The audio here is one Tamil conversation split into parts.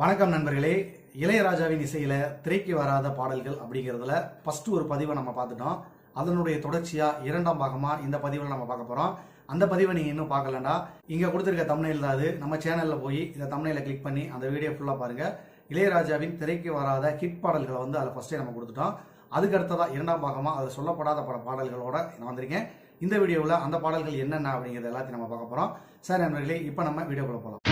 வணக்கம் நண்பர்களே. இளையராஜாவின் இசையில திரைக்கு வராத பாடல்கள் அப்படிங்கிறதுல ஃபர்ஸ்ட் ஒரு பதிவை நம்ம பார்த்துட்டோம். அதனுடைய தொடர்ச்சியா இரண்டாம் பாகமா இந்த பதிவில் நம்ம பார்க்க போறோம். அந்த பதிவை நீங்க இன்னும் பார்க்கலண்டா? இங்க கொடுத்துருக்க தமிழில் தான் அது. நம்ம சேனல்ல போய் இந்த தமிழில கிளிக் பண்ணி அந்த வீடியோ ஃபுல்லா பாருங்க. இளையராஜாவின் திரைக்கு வராத ஹிட் பாடல்களை வந்து அதில் ஃபர்ஸ்டே நம்ம கொடுத்துட்டோம். அதுக்கு அடுத்ததா இரண்டாம் பாகமா அது சொல்லப்படாத பல பாடல்களோட நான் வந்திருக்கேன். இந்த வீடியோவில் அந்த பாடல்கள் என்னென்ன அப்படிங்கிறது எல்லாத்தையும் நம்ம பார்க்க போறோம். சார் நண்பர்களே இப்போ நம்ம வீடியோக்குள்ள போகலாம்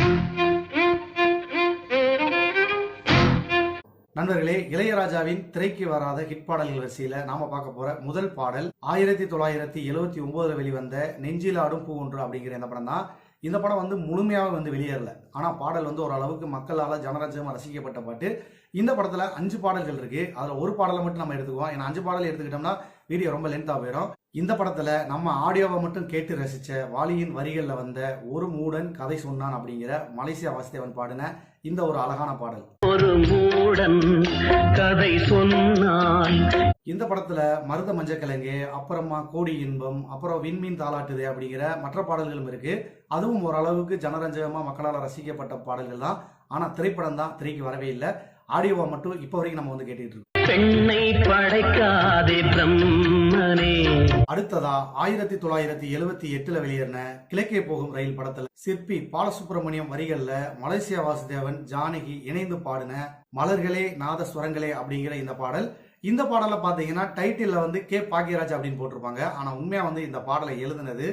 நண்பர்களே இளையராஜாவின் திரைக்கு வராத ஹிட் பாடல்கள் வரிசையில நாம பார்க்க போற முதல் பாடல் ஆயிரத்தி தொள்ளாயிரத்தி எழுவத்தி ஒன்பதுல வெளிவந்த நெஞ்சில் ஆடும் பூ ஒன்று அப்படிங்கிற இந்த படம் தான். இந்த படம் வந்து முழுமையாக வந்து வெளியேறல. ஆனா பாடல் வந்து ஓரளவுக்கு மக்களால் ஜனரஞ்சகமாக ரசிக்கப்பட்ட பாட்டு. இந்த படத்துல அஞ்சு பாடல்கள் இருக்கு. அதுல ஒரு பாடலை மட்டும் நம்ம எடுத்துக்குவோம். ஏன்னா அஞ்சு பாடல் எடுத்துக்கிட்டோம்னா வீடியோ ரொம்ப லென்த்தா போயிடும். இந்த படத்துல நம்ம ஆடியோவை மட்டும் கேட்டு ரசிச்ச வாலியின் வரிகளில் வந்த ஒரு மூடன் கதை சொன்னான் அப்படிங்கிற மலேசியா வாசுதேவன் பாடின இந்த ஒரு அழகான பாடல். ஒரு மூடன் கதை சொன்னான் இந்த படத்துல மருத மஞ்சக்கிழங்கு அப்புறமா கோடி இன்பம் அப்புறம் விண்மீன் தாளாட்டுது அப்படிங்கிற மற்ற பாடல்களும் இருக்கு. அதுவும் ஓரளவுக்கு ஜனரஞ்சகமா மக்களால் ரசிக்கப்பட்ட பாடல்கள் தான். ஆனா திரைப்படம் தான் திரைக்கு வரவே இல்லை. ஆடியோவா மட்டும் இப்போ வரைக்கும் நம்ம வந்து கேட்டுட்டு இருக்கோம். பெண்ணை படைக்காதே பிரம்மனே. அடுத்ததா ஆயிரத்தி தொள்ளாயிரத்தி எழுபத்தி எட்டுல வெளியேறின கிழக்கே போகும் ரயில் படத்துல சிற்பி பாலசுப்ரமணியம் வரிகள்ல மலேசியா வாசுதேவன் ஜானகி இணைந்து பாடின மலர்களே நாத சுரங்களே அப்படிங்கிற இந்த பாடல். இந்த பாடலை பாத்தீங்கன்னா டைட்டில்ல வந்து கே பாக்யராஜ் அப்படின்னு போட்டிருப்பாங்க. ஆனா உண்மையா வந்து இந்த பாடலை எழுதினது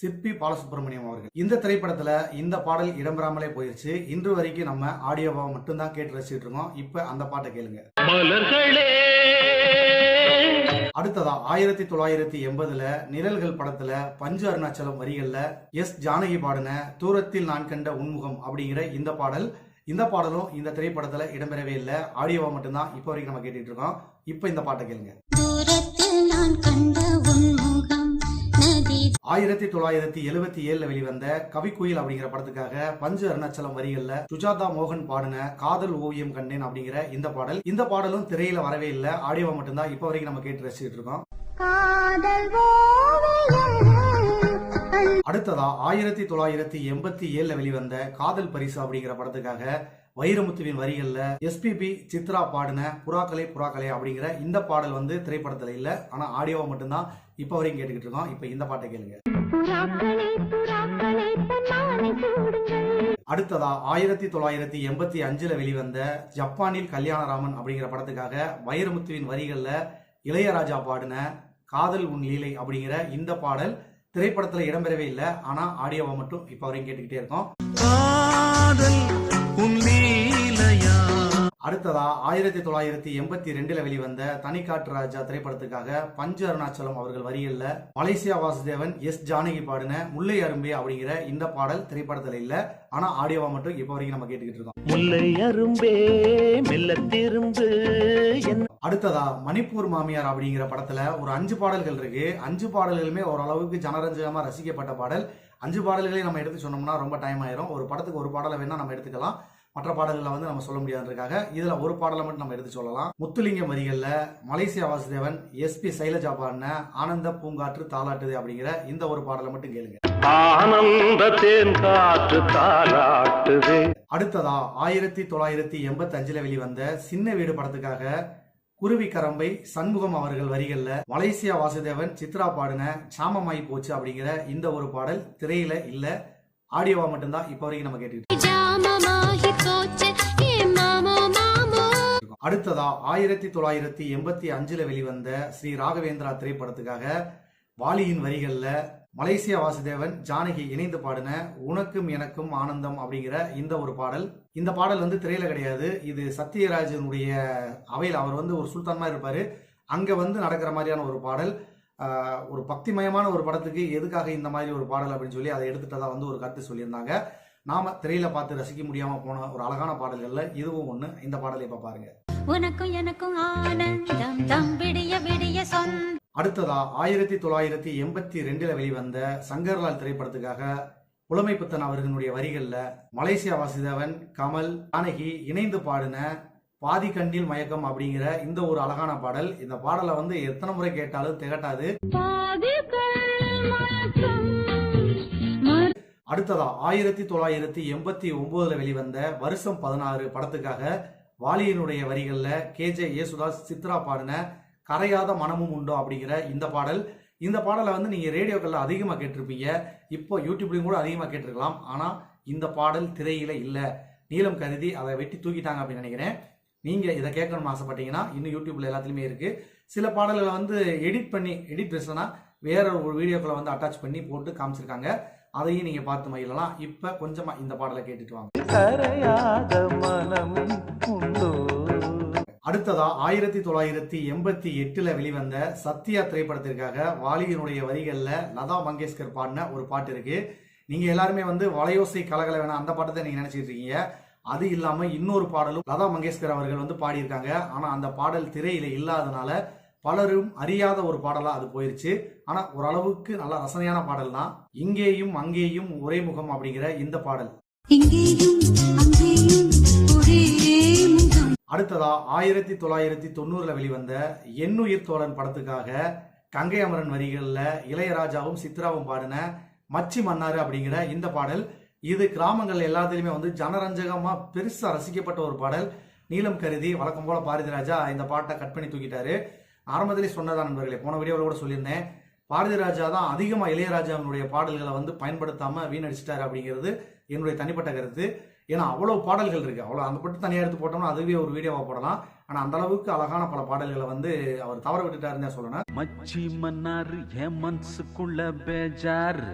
சிற்பி பாலசுப்ரமணியம் அவர்கள். இந்த திரைப்படத்துல இந்த பாடல் இடம்பெறாமலே போயிருச்சு. இன்று வரைக்கும் நம்ம ஆடியோவா மட்டும்தான் கேட்டு ரசிச்சிட்டு இருக்கோம். இப்ப அந்த பாட்டை கேளுங்க. அடுத்ததா ஆயிரத்தி தொள்ளாயிரத்தி எண்பதுல நிழல்கள் படத்துல பஞ்சு அருணாச்சலம் வரிகள்ல எஸ் ஜானகி பாடின தூரத்தில் நான் கண்ட உன்முகம் அப்படிங்கிற இந்த பாடல். இந்த பாடலும் இந்த திரைப்படத்துல இடம்பெறவே இல்லை. ஆடியோவா மட்டும்தான் இப்போ வரைக்கும் நம்ம கேட்டுட்டு இருக்கோம். இப்போ இந்த பாட்டை கேளுங்க. ஆயிரத்தி தொள்ளாயிரத்தி எழுவத்தி ஏழுல வெளிவந்த கவிக்குயில் அப்படிங்கிற படத்துக்காக பஞ்சு அருணாச்சலம் வரிகள்ல சுஜாதா மோகன் பாடின காதல் ஓவியம் கண்டேன் அப்படிங்கிற இந்த பாடல். இந்த பாடலும் திரையில வரவே இல்லை. ஆடியோவா மட்டும்தான் இப்போ வரைக்கும் நம்ம கேட்டு ரசிச்சுட்டு இருக்கோம். அடுத்ததா ஆயிரத்தி தொள்ளாயிரத்தி எண்பத்தி ஏழுல வெளிவந்த காதல் பரிசு அப்படிங்கிற படத்துக்காக வைரமுத்துவின் வரிகள்ல எஸ்பிபி சித்ரா பாடின புறாக்களே புறாக்களே அப்படிங்கிற இந்த பாடல் வந்து திரைப்படத்துல இல்ல. ஆனா ஆடியோவா மட்டும்தான் இப்ப வரைக்கும் கேட்டுக்கிட்டு இருக்கோம். இப்ப இந்த பாட்டை கேளுங்க. அடுத்ததா ஆயிரத்தி தொள்ளாயிரத்தி எண்பத்தி அஞ்சுல வெளிவந்த ஜப்பானில் கல்யாணராமன் அப்படிங்கிற படத்துக்காக வைரமுத்துவின் வரிகள்ல இளையராஜா பாடின காதல் உன் லீலை அப்படிங்கிற இந்த பாடல் திரைப்படத்துல இடம்பெறவே இல்லை. ஆனா ஆடியோவா மட்டும் இப்ப வரைக்கும் கேட்டுக்கிட்டே இருக்கோம். காதல் உன் அடுத்ததா ஆயிரத்தி தொள்ளாயிரத்தி எண்பத்தி ரெண்டுல வெளிவந்த தனிக்காட்டு ராஜா திரைப்படத்துக்காக பஞ்சு அருணாச்சலம் அவர்கள் வரிகள்ல மலேசியா வாசுதேவன் எஸ் ஜானகி பாடின முல்லை அரும்பே அப்படிங்கிற இந்த பாடல் திரைப்படத்துல இல்ல. ஆனா ஆடியோவா மட்டும் இப்போ வரைக்கும் நம்ம கேட்டுக்கிட்டு இருக்கோம். முல்லை அரும்பே மெல்ல திரும்பு அடுத்ததா மணிப்பூர் மாமியார் அப்படிங்கிற படத்துல ஒரு அஞ்சு பாடல்கள் இருக்கு. அஞ்சு பாடல்களுமே ஓரளவுக்கு ஜனரஞ்சகமா ரசிக்கப்பட்ட பாடல். அஞ்சு பாடல்களையும் நம்ம எடுத்து சொன்னோம்னா ரொம்ப டைம் ஆயிரும். ஒரு படத்துக்கு ஒரு பாடலை வேணா நம்ம எடுத்துக்கலாம். மற்ற பாடல்களை வந்து நம்ம சொல்ல முடியாதுன்றதுக்காக இதுல ஒரு பாடலை மட்டும் நம்ம எடுத்து சொல்லலாம். முத்துலிங்கம் வரிகள்ல மலேசியா வாசுதேவன் எஸ்பி சைலஜா பாடின ஆனந்த பூங்காற்று தாலாட்டுது அப்படிங்கிற இந்த ஒரு பாடலை மட்டும் கேளுங்க. தாளாட்டுதே. அடுத்ததா ஆயிரத்தி தொள்ளாயிரத்தி எண்பத்தி அஞ்சுல வெளிவந்த சின்ன வீடு படத்துக்காக குருவி கரம்பை சண்முகம் அவர்கள் வரிகள்ல மலேசியா வாசுதேவன் சித்ரா பாடின சாமமாயி போச்சு அப்படிங்கிற இந்த ஒரு பாடல் திரையில இல்ல ஆடியோவா மட்டும்தான் இப்போ வரைக்கும் நம்ம கேட்டுக்கிட்டு அடுத்ததா ஆயிரத்தி தொள்ளாயிரத்தி எண்பத்தி அஞ்சுல வெளிவந்த ஸ்ரீ ராகவேந்திரா திரைப்படத்துக்காக வாலியின் வரிகள்ல மலேசியா வாசுதேவன் ஜானகி இணைந்து பாடின உனக்கும் எனக்கும் ஆனந்தம் அப்படிங்கிற இந்த ஒரு பாடல். இந்த பாடல் வந்து திரையில கிடையாது. இது சத்யராஜனுடைய அவையில் அவர் வந்து ஒரு சுல்தான் மாதிரி இருப்பாரு. அங்க வந்து நடக்கிற மாதிரியான ஒரு பாடல். ஒரு பக்திமயமான ஒரு படத்துக்கு எதுக்காக இந்த மாதிரி ஒரு பாடல் அப்படின்னு சொல்லி அதை எடுத்துட்டதா வந்து ஒரு கருத்து சொல்லியிருந்தாங்க. நாம திரையில பார்த்து ரசிக்க முடியாம போன ஒரு அழகான பாடல்கள்ல இதுவும் ஒண்ணு. இந்த பாடலை இப்ப பாருங்க. உனக்கும் எனக்கும் ஆனந்தம் தம் விடிய விடிய சொந்த அடுத்ததா ஆயிரத்தி தொள்ளாயிரத்தி எண்பத்தி ரெண்டுல வெளிவந்த சங்கர்லால் திரைப்படத்துக்காக புலமை புத்தன் அவர்களுடைய வரிகள்ல மலேசியா வாசுதேவன் கமல் ஜானகி இணைந்து பாடின பாதி கண்ணில் மயக்கம் அப்படிங்கிற இந்த ஒரு அழகான பாடல். இந்த பாடலை வந்து எத்தனை முறை கேட்டாலும் திகட்டாது. அடுத்ததா ஆயிரத்தி தொள்ளாயிரத்தி எண்பத்தி ஒன்பதுல வெளிவந்த வருஷம் பதினாறு படத்துக்காக வாலியனுடைய வரிகளில் கே ஜே யேசுதாஸ் சித்ரா பாடின கரையாத மனமும் உண்டோ அப்படிங்கிற இந்த பாடல். இந்த பாடலை வந்து நீங்கள் ரேடியோக்களில் அதிகமாக கேட்டிருப்பீங்க. இப்போ யூடியூப்லையும் கூட அதிகமாக கேட்டிருக்கலாம். ஆனால் இந்த பாடல் திரையில இல்லை. நீளம் கருதி அதை வெட்டி தூக்கிட்டாங்க அப்படின்னு நினைக்கிறேன். நீங்கள் இதை கேட்கணும்னு ஆசைப்பட்டீங்கன்னா இன்னும் யூடியூப்ல எல்லாத்துலேயுமே இருக்குது சில பாடல்களை வந்து எடிட் பண்ணி எடிட் பேசுனா வேற ஒரு வீடியோக்களை வந்து அட்டாச் பண்ணி போட்டு காமிச்சிருக்காங்க. அதையும் நீங்க பார்த்து மகிழலாம். இப்ப கொஞ்சமா இந்த பாடலை கேட்டுட்டு வாங்க. அடுத்ததா ஆயிரத்தி தொள்ளாயிரத்தி எண்பத்தி எட்டுல வெளிவந்த சத்யா திரைப்படத்திற்காக வாலியினுடைய வரிகள்ல லதா மங்கேஷ்கர் பாடின ஒரு பாட்டு இருக்கு. நீங்க எல்லாருமே வந்து வளையோசை கலகல வேணாம். அந்த பாட்டை நீங்க நினைச்சிட்டு இருக்கீங்க. அது இல்லாம இன்னொரு பாடலும் லதா மங்கேஷ்கர் அவர்கள் வந்து பாடியிருக்காங்க. ஆனா அந்த பாடல் திரையில இல்லாதனால பலரும் அறியாத ஒரு பாடலா அது போயிருச்சு. ஆனா ஓரளவுக்கு நல்ல ரசனையான பாடல் தான் இங்கேயும் அங்கேயும் ஒரே முகம் அப்படிங்கிற இந்த பாடல். அடுத்ததா ஆயிரத்தி தொள்ளாயிரத்தி தொண்ணூறுல வெளிவந்த எண்ணுயிர் தோழன் படத்துக்காக கங்கை அமரன் வரிகள்ல இளையராஜாவும் சித்ராவும் பாடின மச்சி மன்னாரு அப்படிங்கிற இந்த பாடல். இது கிராமங்கள் எல்லாத்துலயுமே வந்து ஜனரஞ்சகமா பெருசா ரசிக்கப்பட்ட ஒரு பாடல். நீலம் கருதி வழக்கம் போல பாரதிராஜா இந்த பாட்டை கட் பண்ணி தூக்கிட்டாரு. ஆரம்பத்திலே சொன்னதான் நண்பர்களே போன வீடியோவில் கூட சொல்லியிருந்தேன். பாரதிராஜா தான் அதிகமா இளையராஜாவினுடைய பாடல்களை வந்து பயன்படுத்தாம வீணடிச்சிட்டாரு அப்படிங்கிறது என்னுடைய தனிப்பட்ட கருத்து. ஏன்னா அவ்வளவு பாடல்கள் இருக்கு. அவ்வளவு அந்த மட்டும் தனியா எடுத்து போட்டோம்னா அதுவே ஒரு வீடியோவா போடலாம். ஆனா அந்த அளவுக்கு அழகான பல பாடல்களை வந்து அவர் தவற விட்டுட்டாருன்னு சொல்லணும். மச்சி மன்னாரு என் மனசுக்குள்ள பேஜாரு.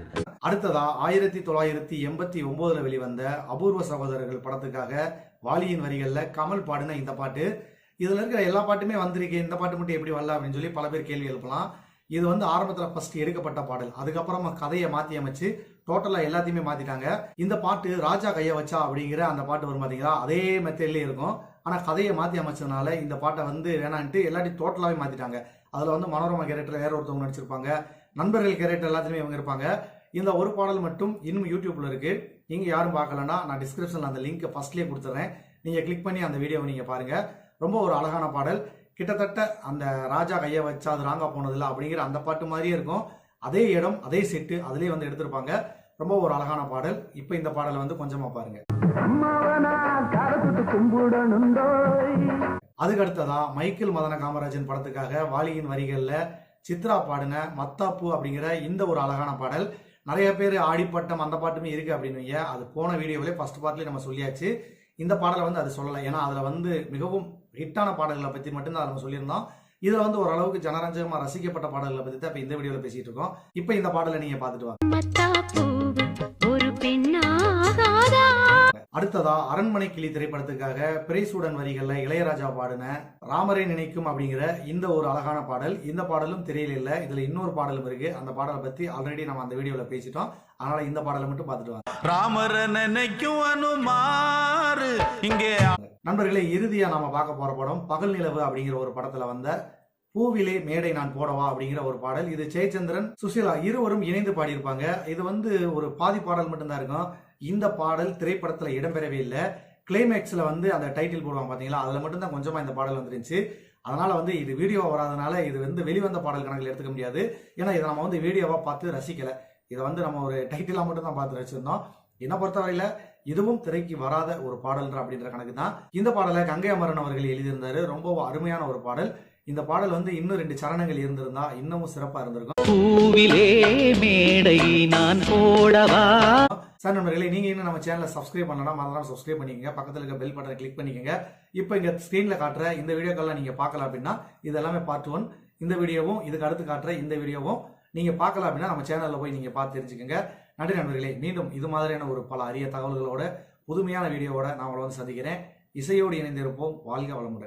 அடுத்ததா ஆயிரத்தி தொள்ளாயிரத்தி எண்பத்தி ஒன்பதுல வெளிவந்த அபூர்வ சகோதரர்கள் படத்துக்காக வாலியின் வரிகள்ல கமல் பாடின இந்த பாட்டு. இதில் இருக்கிற எல்லா பாட்டுமே வந்திருக்கு இந்த பாட்டு மட்டும் எப்படி வரல அப்படின்னு சொல்லி பல பேர் கேள்வி எழுப்பலாம். இது வந்து ஆரம்பத்தில் ஃபர்ஸ்ட் எடுக்கப்பட்ட பாடல். அதுக்கப்புறமா கதையை மாத்தி அமைச்சு டோட்டலாக எல்லாத்தையுமே மாத்திட்டாங்க. இந்த பாட்டு ராஜா கையை வச்சா அப்படிங்கிற அந்த பாட்டு வரும் பார்த்தீங்களா அதே மெத்தட்லேயே இருக்கும். ஆனால் கதையை மாற்றி அமைச்சதுனால இந்த பாட்டை வந்து வேணான்ட்டு எல்லாத்தையும் டோட்டலாகவே மாற்றிட்டாங்க அதில் வந்து மனோரமா கேரக்டர் வேற ஒருத்தவங்க நடிச்சிருப்பாங்க. நண்பர்கள் கேரக்டர் எல்லாத்துலயுமே இவங்க இருப்பாங்க. இந்த ஒரு பாடல் மட்டும் இன்னும் யூடியூப்பில் இருக்குது நீங்கள் யாரும் பார்க்கலன்னா நான் டிஸ்கிரிப்ஷனில் அந்த லிங்க்கை ஃபஸ்ட்லேயே கொடுத்துட்றேன் நீங்கள் கிளிக் பண்ணி அந்த வீடியோவை நீங்கள் பாருங்கள் ரொம்ப ஒரு அழகான பாடல். கிட்டத்தட்ட அந்த ராஜா கைய வச்சா அது ராங்கா போனதில்ல அப்படிங்கிற அந்த பாட்டு மாதிரியே இருக்கும். அதே இடம் அதே செட்டு அதுலயே வந்து எடுத்திருப்பாங்க. ரொம்ப ஒரு அழகான பாடல். இப்போ இந்த பாடலை வந்து கொஞ்சமா பாருங்க. அதுக்கு அடுத்ததா மைக்கேல் மதன காமராஜன் படத்துக்காக வாலியின் வரிகள்ல சித்ரா பாடின மத்தாப்பு அப்படிங்கிற இந்த ஒரு அழகான பாடல். நிறைய பேர் ஆடிப்பட்டம் அந்த பாட்டுமே இருக்கு அப்படின்னுங்க அது போன வீடியோவிலே ஃபர்ஸ்ட் பார்ட்லயே நம்ம சொல்லியாச்சு. இந்த பாடலை வந்து அது சொல்லலை. ஏன்னா அதுல வந்து மிகவும் ஹிட்டான பாடல்களை பத்தி மட்டும்தான் நம்ம சொல்லியிருந்தோம். இதுல வந்து ஓரளவுக்கு ஜனரஞ்சகமாக ரசிக்கப்பட்ட பாடல்களை பத்தி தான் இப்போ இந்த வீடியோல பேசிட்டு இருக்கோம். இப்போ இந்த பாடலை நீங்க பார்த்துட்டு வாங்க. அடுத்ததா அரண்மனை கிளி திரைப்படத்துக்காக பிரைசூடன் வரிகள்ல இளையராஜா பாடின ராமரை நினைக்கும் அப்படிங்கிற இந்த ஒரு அழகான பாடல். இந்த பாடலும் திரையில இல்ல. இதுல இன்னொரு பாடலும் இருக்கு. அந்த பாடலை பத்தி ஆல்ரெடி நம்ம அந்த வீடியோல பேசிட்டோம். அதனால இந்த பாடலை மட்டும் பார்த்துட்டு வாங்க. ராமர நினைக்கும் அனுமாரு இங்கே நண்பர்களே இறுதியா நாம பார்க்க போற படம் பகல் நிலவு அப்படிங்கிற ஒரு படத்துல வந்த பூவிலே மேடை நான் போடவா அப்படிங்கிற ஒரு பாடல். இது ஜெயச்சந்திரன் சுசீலா இருவரும் இணைந்து பாடியிருப்பாங்க. இது வந்து ஒரு பாதி பாடல் மட்டும்தான் இருக்கும். இந்த பாடல் திரைப்படத்துல இடம்பெறவே இல்லை. கிளைமேக்ஸ்ல வந்து அந்த டைட்டில் போடுவாங்க பாத்தீங்களா? அதுல மட்டும்தான் கொஞ்சமா இந்த பாடல் வந்துருந்துச்சு. அதனால வந்து இது வீடியோ வராதனால இது வந்து வெளிவந்த பாடல் கணக்கில் எடுத்துக்க முடியாது. ஏன்னா இதை நம்ம வந்து வீடியோவா பார்த்து ரசிக்கல. இதை வந்து நம்ம ஒரு டைட்டிலா மட்டும் தான் பார்த்து ரசிச்சிருந்தோம். என்னை பொறுத்தவரையில இதுவும் திரைக்கு வராத ஒரு பாடல்ன்ற அப்படின்ற கணக்கு தான் இந்த பாடலை கங்கை அமரன் அவர்கள் எழுதியிருந்தாரு. ரொம்ப அருமையான ஒரு பாடல். இந்த பாடல் வந்து இன்னும் ரெண்டு சரணங்கள் இருந்திருந்தா இன்னமும் சிறப்பா இருந்திருக்கும். பூவிலே மேடை நான் போடவா? சார் நண்பர்களே நீங்க இன்னும் நம்ம சேனலை சப்ஸ்கிரைப் பண்ணலாம் மறந்துடாம சப்ஸ்கிரைப் பண்ணிக்கங்க. பக்கத்துல இருக்க பெல் பட்டனை கிளிக் பண்ணிக்கங்க. இப்போ இங்க ஸ்கிரீன்ல காட்டுற இந்த வீடியோக்கெல்லாம் நீங்க பார்க்கலாம் அப்படின்னா இது எல்லாமே பார்ட் ஒன் இந்த வீடியோவும் இதுக்கு அடுத்து காட்டுற இந்த வீடியோவும் நீங்க பார்க்கலாம் அப்படின்னா நம்ம சேனல்ல போய் நீங்க பார்த்து தெரிஞ்சுக்கங்க. நன்றி நண்பர்களே. மீண்டும் இது மாதிரியான ஒரு பல அரிய தகவல்களோட புதுமையான வீடியோவோட நான் உங்களை வந்து சந்திக்கிறேன். இசையோடு இணைந்திருப்போம் வாழ்க வளமுடன்.